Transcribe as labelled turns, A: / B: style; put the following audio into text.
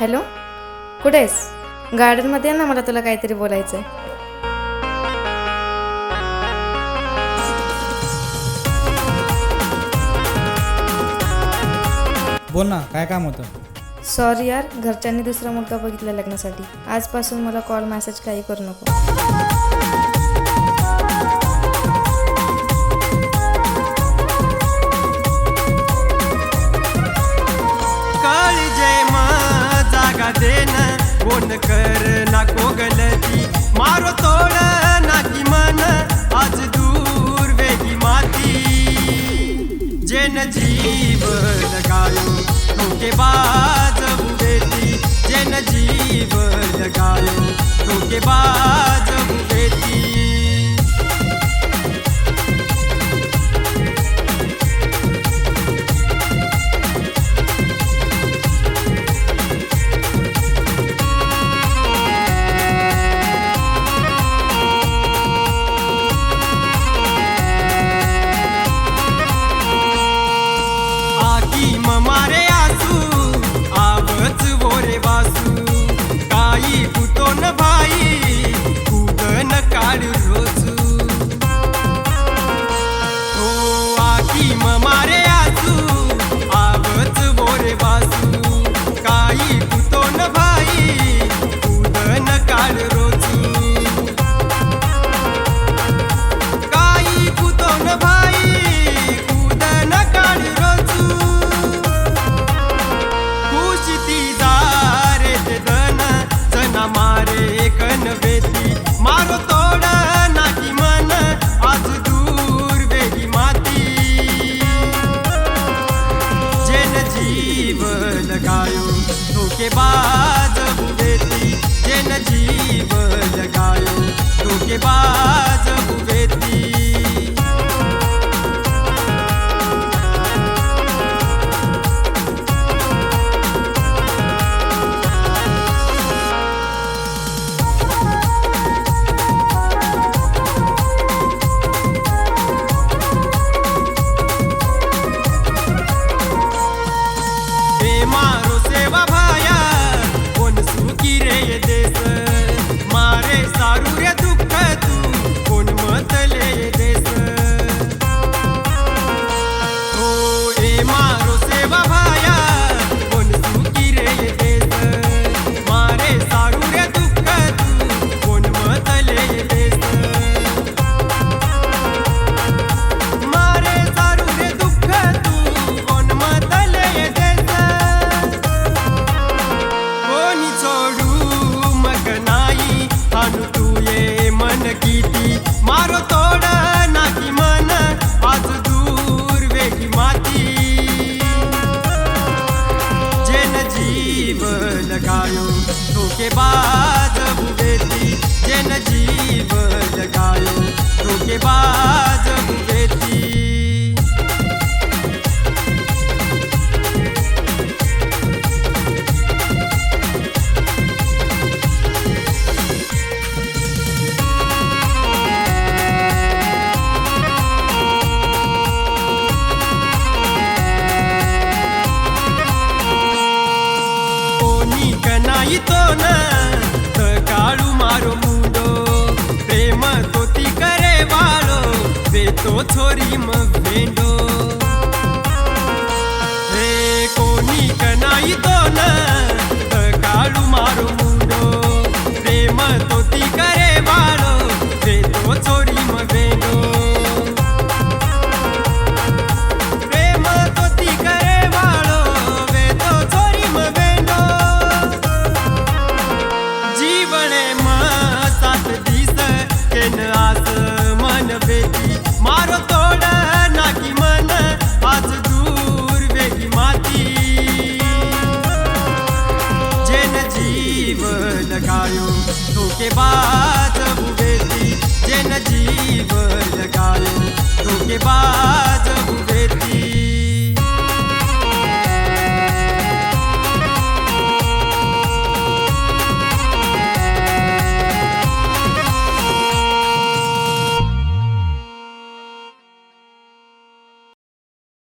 A: Hello? कुठे आहेस? गार्डनमध्ये ना मला तुला काहीतरी बोलायचं आहे
B: बोल ना काय काम होतं?
A: सॉरी यार घरच्यांनी दुसरा मुलगा बघितला लग्नासाठी. आजपासून मला कॉल मेसेज काही करू नको.
C: कोण कर नाको गलती मारो तोड नाकी मन आज दूर वेगी माती. जेन जीव लगायो धोके बाज बुवेती जेन जीव लगायो धोके बाज आकी मारे आसू आवच वोरे वासू काही कुतो न भाई कुदन काढ रोजू. काही न भाई कुदन काढ रोजू. खुशिती दारे ते दन जना मारे कन वेती मारो धोके बाज बुवेती जेन जीव लगायो धोके ஜெய தேச धोकेबाज हुवेती जनजी बेतो छोरी मग भेंडो धोके बाज बुवेती जेन जीव लगाए तो के बाद